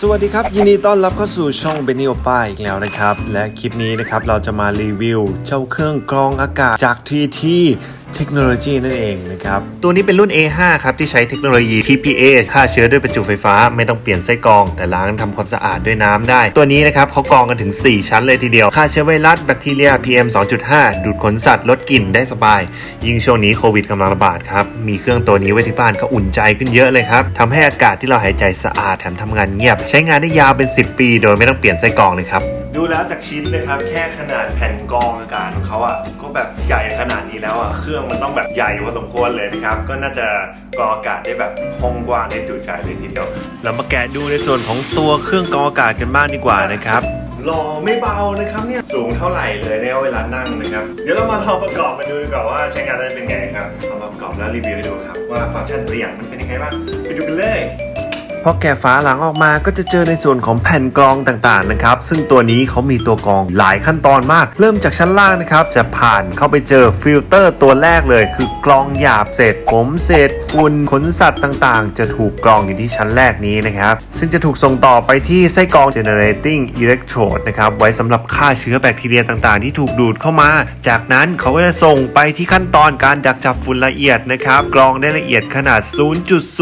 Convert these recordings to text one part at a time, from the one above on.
สวัสดีครับ ยินดีต้อนรับเข้าสู่ช่องเบนิโอป้าอีกแล้วนะครับ และคลิปนี้นะครับเราจะมารีวิว เจ้าเครื่องกรองอากาศจากทีที เทคโนโลยีนั่นเองนะครับ ตัวนี้เป็นรุ่น A5 ครับ ที่ใช้เทคโนโลยี TPA ฆ่าเชื้อด้วยประจุไฟฟ้า ไม่ต้องเปลี่ยนไส้กรอง แต่ล้างทำความสะอาดด้วยน้ำได้ ตัวนี้นะครับเขากรองกันถึง 4 ชั้นเลยทีเดียว ฆ่าเชื้อไวรัสแบคทีเรีย PM 2.5 ดูดขนสัตว์ลดกลิ่นได้สบาย ยิ่งช่วงนี้โควิดกำลังระบาดครับ มีเครื่องตัวนี้ไว้ที่บ้านก็อุ่นใจขึ้นเยอะเลยครับทำให้อากาศที่เราหายใจสะอาดแถมทำงานเงียบ ใช้งานได้ยาวเป็น 10 ปี โดยไม่ต้องเปลี่ยนไส้กรองเลยครับ ดูแล้วจากชิ้นนะครับ แค่ขนาดแผ่นกรองอากาศของเขาอะก็แบบใหญ่ขนาดนี้แล้วอะเครื่องมันต้องแบบใหญ่พอสมควรเลยนะครับ ก็น่าจะกรองอากาศได้แบบห้องกว้างได้จุใจเลยทีเดียวเรามาแกะดูในส่วนของตัวเครื่องกรองอากาศกันบ้างดีกว่านะครับหล่อไม่เบานะครับเนี่ยสูงเท่าไหร่เลยเนี่ยเวลานั่งนะครับ เดี๋ยวเรามาลองประกอบกันดูดีกว่าว่าใช้งานได้เป็นไงครับเอามาประกอบแล้วรีวิวให้ดูครับว่าฟังก์ชันตัวอย่างมันเป็นยังไงบ้างไปดูกันเลย อแกะฝาหลังออกมาก็จะเจอในส่วนของแผ่นกรองต่างๆนะครับซึ่งตัวนี้เขามีตัวกรองหลายขั้นตอนมาก เริ่มจากชั้นล่างนะครับจะผ่านเข้าไปเจอฟิลเตอร์ตัวแรกเลย คือกรองหยาบเศษผมเศษฝุ่นขนสัตว์ต่างๆ จะถูกกรองอยู่ที่ชั้นแรกนี้นะครับซึ่งจะถูกส่งต่อไปที่ไส้กรอง generating electrode นะครับไว้สำหรับฆ่าเชื้อแบคทีเรียต่างๆ ที่ถูกดูดเข้ามา จากนั้นเขาก็จะส่งไปที่ขั้นตอนการดักจับฝุ่นละเอียดนะครับกรองได้ละเอียดขนาด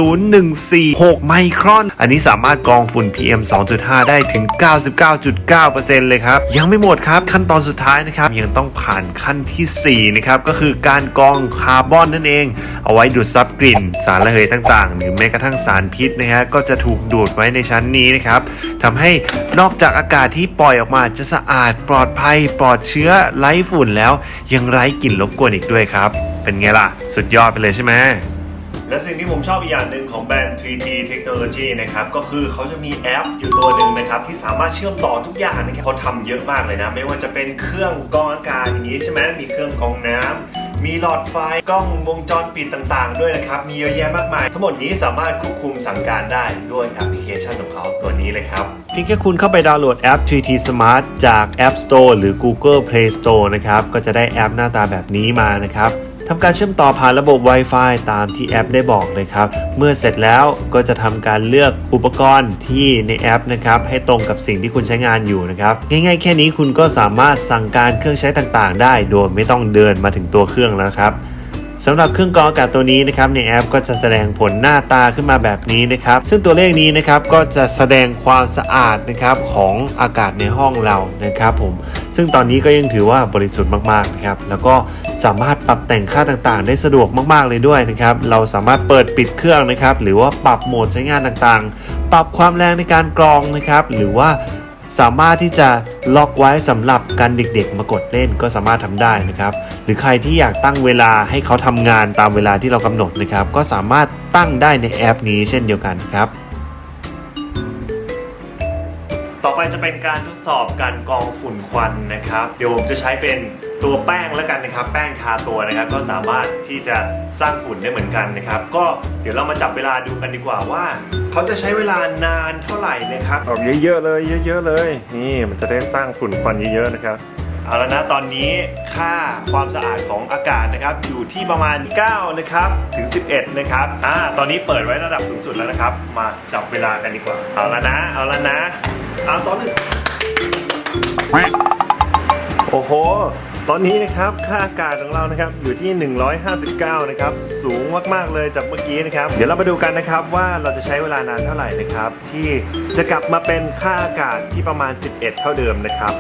0.0146 ไมครอน อันนี้สามารถกรองฝุ่น PM 2.5 ได้ถึง 99.9%เลยครับ ยังไม่หมดครับขั้นตอนสุดท้ายนะครับ ยังต้องผ่านขั้นทีสี่ 4 นะครับ ก็คือการกรองคาร์บอนนั่นเอง เอาไว้ดูดซับกลิ่น สารระเหยต่างๆ หรือแม้กระทั่งสารพิษนะฮะก็จะถูกดูดไว้ในชั้นนี้นะครับทำให้นอกจากอากาศที่ปล่อยออกมาจะสะอาดปลอดภัย ปลอดเชื้อไร้ฝุ่นแล้ว ยังไร้กลิ่นรบกวนอีกด้วยครับ เป็นไงล่ะ สุดยอดไปเลยใช่ไหม และสิ่งที่ผมชอบอีกอย่างหนึ่งของแบรนด์ 3G Technology นะครับก็คือเขาจะมีแอปอยู่ตัวหนึ่งนะครับที่สามารถเชื่อมต่อทุกอย่างนะครับเขาทำเยอะมากเลยนะ ไม่ว่าจะเป็นเครื่องกรองอากาศอย่างนี้ใช่ไหมมีเครื่องกรองน้ำมีหลอดไฟกล้องวงจรปิดต่างๆ ด้วยนะครับ มีเยอะแยะมากมาย ทั้งหมดนี้สามารถควบคุมสั่งการได้ด้วยแอปพลิเคชันของเขาตัวนี้เลยครับเพียงแค่คุณเข้าไปดาวน์โหลดแอป 3T Smart จาก App Store หรือ Google Play Store นะครับ ก็จะได้แอปหน้าตาแบบนี้มานะครับ ทำการเชื่อมต่อผ่านระบบ Wi-Fi ตามที่แอปได้บอกเลยครับ เมื่อเสร็จแล้วก็จะทำการเลือกอุปกรณ์ที่ในแอปนะครับให้ตรงกับสิ่งที่คุณใช้งานอยู่นะครับง่ายๆแค่นี้คุณก็สามารถสั่งการเครื่องใช้ต่างๆ ได้ โดยไม่ต้องเดินมาถึงตัวเครื่องแล้วครับ สำหรับเครื่องกรองอากาศตัวนี้นะครับในแอปก็จะแสดงผลหน้าตาขึ้นมาแบบนี้นะครับ ซึ่งตัวเลขนี้นะครับก็จะแสดงความสะอาดนะครับของอากาศในห้องเรานะครับผมซึ่งตอนนี้ก็ยังถือว่าบริสุทธิ์มากๆนะครับแล้วก็สามารถปรับแต่งค่าต่างๆ ได้สะดวกมากๆเลยด้วยนะครับเราสามารถเปิดปิดเครื่องนะครับหรือว่าปรับโหมดใช้งานต่างๆ ปรับความแรงในการกรองนะครับหรือว่า สามารถที่จะล็อกไว้สำหรับการเด็กๆมากดเล่นก็สามารถทำได้นะครับ หรือใครที่อยากตั้งเวลาให้เขาทำงานตามเวลาที่เรากำหนดนะครับ ก็สามารถตั้งได้ในแอปนี้เช่นเดียวกันครับ ต่อไปจะเป็นการทดสอบการกรองฝุ่นควันนะครับ เดี๋ยวผมจะใช้เป็นตัวแป้งแล้วกันนะครับ แป้งทาตัวนะครับ ก็สามารถที่จะสร้างฝุ่นได้เหมือนกันนะครับ ก็เดี๋ยวเรามาจับเวลาดูกันดีกว่าว่า เขาจะใช้เวลานานเท่าไหร่นะครับแบบเยอะๆเลยเยอะๆเลย นี่มันจะได้สร้างฝุ่นควันเยอะๆนะครับเอาแล้วนะตอนนี้ค่าความสะอาดของอากาศนะครับอยู่ที่ประมาณ 9 นะครับ ถึง 11 นะครับอ่าตอนนี้เปิดไว้ระดับสูงสุดแล้วนะครับ มาจับเวลากันดีกว่า เอาแล้วนะ เอาแล้วนะ อาสองหนึ่งโอ้โห ตอนนี้นะครับ ค่าอากาศของเรานะครับ อยู่ที่ 159 นะครับ สูงมากๆเลยจากเมื่อกี้นะครับ เดี๋ยวเรามาดูกันนะครับว่าเราจะใช้เวลานานเท่าไหร่นะครับ ที่จะกลับมาเป็นค่าอากาศที่ประมาณ 11 เท่าเดิมนะครับ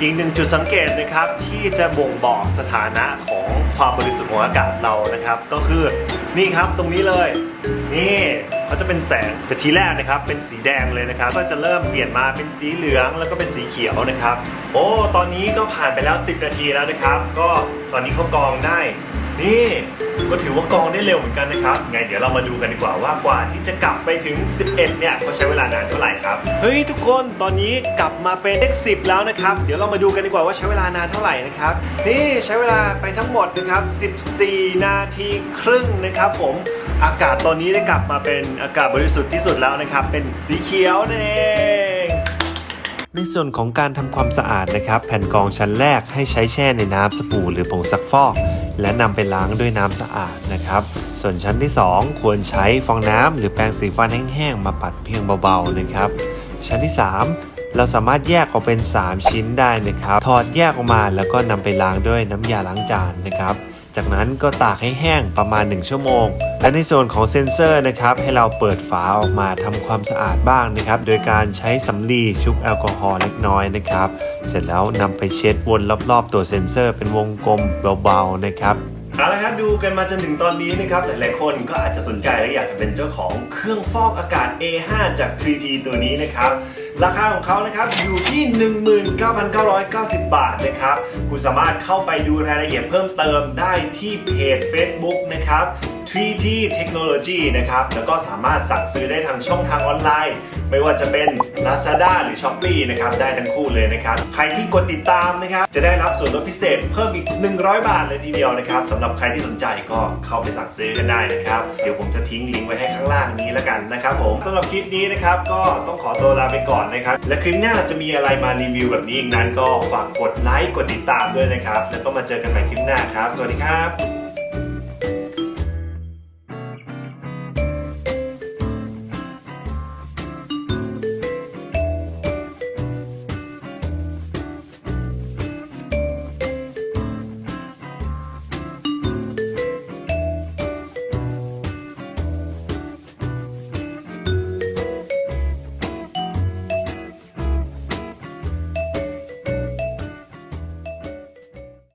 อีกหนึ่งจุดสังเกตนะครับที่จะบ่งบอกสถานะของความบริสุทธิ์ของอากาศเรานะครับ ก็คือนี่ครับตรงนี้เลย นี่ เขาจะเป็นแสงแต่ทีแรกนะครับเป็นสีแดงเลยนะครับ ก็จะเริ่มเปลี่ยนมาเป็นสีเหลืองแล้วก็เป็นสีเขียวนะครับ โอ้ตอนนี้ก็ผ่านไปแล้ว 10 นาทีแล้วนะครับ ก็ตอนนี้เขากองได้ นี่ก็ถือว่ากองได้เร็วเหมือนกันนะครับไงเดี๋ยวเรามาดูกันดีกว่าว่ากว่าที่จะกลับไปถึง 11 เนี่ยเขาใช้เวลานานเท่าไหร่ครับ เฮ้ยทุกคนตอนนี้กลับมาเป็นเลข10แล้วนะครับ เดี๋ยวเรามาดูกันดีกว่าว่าใช้เวลานานเท่าไหร่นะครับ นี่ใช้เวลาไปทั้งหมดนะครับ 14 นาทีครึ่งนะครับผม อากาศตอนนี้ได้กลับมาเป็นอากาศบริสุทธิ์ที่สุดแล้วนะครับ เป็นสีเขียวนั่นเองในส่วนของการทำความสะอาดนะครับ แผ่นกรองชั้นแรกให้ใช้แช่ในน้ำสบู่หรือผงซักฟอก และนำไปล้างด้วยน้ำสะอาดนะครับ ส่วนชั้นที่ 2 ควรใช้ฟองน้ำหรือแปรงสีฟันแห้งๆมาปัดเพียงเบาๆนะครับ ชั้นที่ 3เราสามารถแยกออกเป็น 3 ชิ้นได้นะครับ ถอดแยกออกมาแล้วก็นำไปล้างด้วยน้ำยาล้างจานนะครับ จากนั้นก็ตากให้แห้งประมาณ 1 ชั่วโมง และในส่วนของเซ็นเซอร์นะครับให้เราเปิดฝาออกมาทำความสะอาดบ้างนะครับ โดยการใช้สำลีชุบแอลกอฮอล์เล็กน้อยนะครับ เสร็จแล้วนำไปเช็ดวนรอบๆ ตัวเซ็นเซอร์เป็นวงกลมเบาๆนะครับเอาละครับดูกันมาจนถึงตอนนี้นะครับหลายๆคนก็อาจจะสนใจและอยากจะเป็นเจ้าของเครื่องฟอกอากาศ A5 จาก 3T ตัวนี้นะครับ ราคาของเขานะครับอยู่ที่ 19,990 บาทนะครับ คุณสามารถเข้าไปดูรายละเอียดเพิ่มเติมได้ที่เพจ Facebook นะครับ 3T Technology นะครับ แล้วก็สามารถสั่งซื้อได้ทางช่องทางออนไลน์ ไม่ว่าจะเป็น Lazada หรือ Shopee นะครับ ได้ทั้งคู่เลยนะครับ ใครที่กดติดตามนะครับ จะได้รับส่วนลดพิเศษเพิ่มอีก 100 บาทเลยทีเดียวนะครับสำหรับใครที่สนใจก็เข้าไปสั่งซื้อกันได้นะครับ เดี๋ยวผมจะทิ้งลิงก์ไว้ให้ข้างล่างนี้แล้วกันนะครับผมสำหรับคลิปนี้นะครับก็ต้องขอตัวลาไปก่อนนะครับ และคลิปหน้าจะมีอะไรมารีวิวแบบนี้อีกนั้นก็ฝากกดไลค์กดติดตามด้วยนะครับ แล้วก็มาเจอกันใหม่คลิปหน้าครับ สวัสดีครับ